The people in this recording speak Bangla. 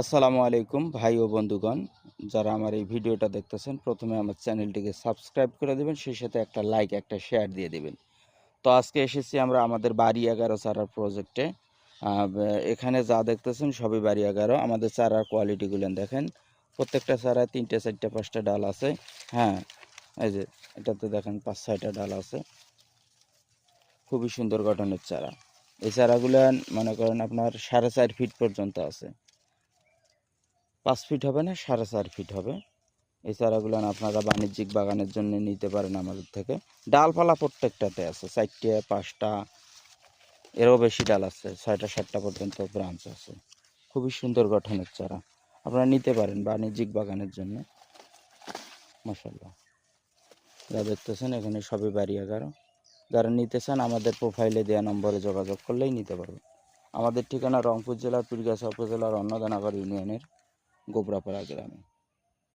আসসালামু আলাইকুম ভাই ও বন্ধুগণ, যারা আমার এই ভিডিওটা দেখতেছেন, প্রথমে আমার চ্যানেলটিকে সাবস্ক্রাইব করে দেবেন, সেই সাথে একটা লাইক, একটা শেয়ার দিয়ে দেবেন। তো আজকে এসেছি আমরা আমাদের বাড়ি এগারো চারার প্রজেক্টে এখানে যা দেখতেছেন সবই বাড়ি এগারো আমাদের চারার কোয়ালিটিগুলো দেখেন। প্রত্যেকটা চারায় তিনটে, চারটে, পাঁচটা ডাল আছে। হ্যাঁ এই যে, এটাতে দেখেন পাঁচ, ছয়টা ডাল আছে। খুবই সুন্দর গঠনের চারা। এই চারাগুলো মনে করেন আপনার সাড়ে চার ফিট পর্যন্ত আছে। পাঁচ ফিট হবে না, সাড়ে চার ফিট হবে। এই চারাগুলো আপনারা বাণিজ্যিক বাগানের জন্য নিতে পারেন আমাদের থেকে। ডালপালা প্রত্যেকটাতে আছে, চারটে, পাঁচটা, এরও বেশি ডাল আছে, ছয়টা, সাতটা পর্যন্ত ব্রাঞ্চ আছে। খুবই সুন্দর গঠনের চারা, আপনারা নিতে পারেন বাণিজ্যিক বাগানের জন্য। মশাল্লা যা দেখতেছেন, এখানে সবই বাড়ি এগারো যারা নিতে চান, আমাদের প্রোফাইলে দেওয়া নম্বরে যোগাযোগ করলেই নিতে পারবেন। আমাদের ঠিকানা রংপুর জেলার পীরগাছা উপজেলার অন্নদানগর ইউনিয়নের गोबरापाड़ा ग्रामीण